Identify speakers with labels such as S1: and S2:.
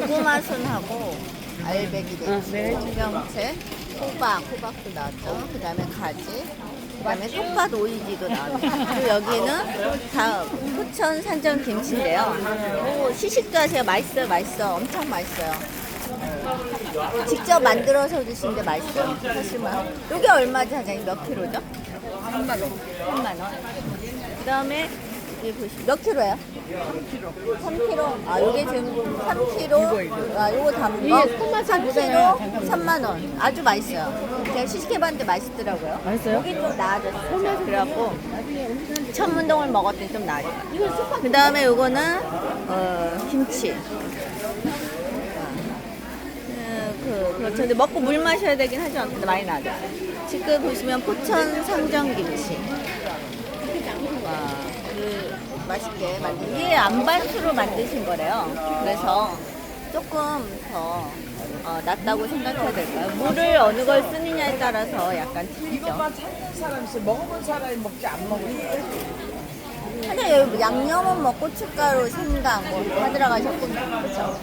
S1: 고구마순하고 알배기
S2: 응,
S1: 대추,
S2: 네.
S1: 청경채, 호박, 호박도 나왔죠. 그 다음에 가지, 그 다음에 톡밭 오이지도 나왔죠. 그리고 여기는 다 포천 산전 김치인데요. 오, 시식도 하세요. 맛있어요, 맛있어. 엄청 맛있어요. 직접 만들어서 드시는데 맛있어요. 하시면. 이게 얼마죠, 사장님? 몇 킬로죠? 3만 원. 3만 원. 그 다음에 여기 보시면 몇 킬로예요? 3kg. 3kg. 아, 요게 지금 3kg. 아, 요거 담은 거.
S2: 이게 토마토
S1: 3kg 3만 원. 아주 맛있어요. 제가 시식해봤는데 맛있더라고요.
S2: 맛있어요?
S1: 여기 좀 나아졌어요. 그래갖고 천문동을 먹었더니 좀 나아졌어요. 그 다음에 요거는 어, 김치. 음, 그, 그렇죠. 근데 먹고 물 마셔야 되긴 하죠. 많이 나죠. 지금 보시면 포천 상정김치. 맛있게 만든 이게 안반수로 만드신 거래요. 그래서 조금 더 어, 낫다고 생각해야 될까요? 물을 어느 걸 쓰느냐에 따라서 약간 틀리죠.
S3: 이것만 찾는 사람이 있어. 먹어본 사람이 먹지 안 먹으니까.
S1: 근데 여기 양념은 뭐 고춧가루, 생강 뭐다 들어가셨군요. 그렇죠.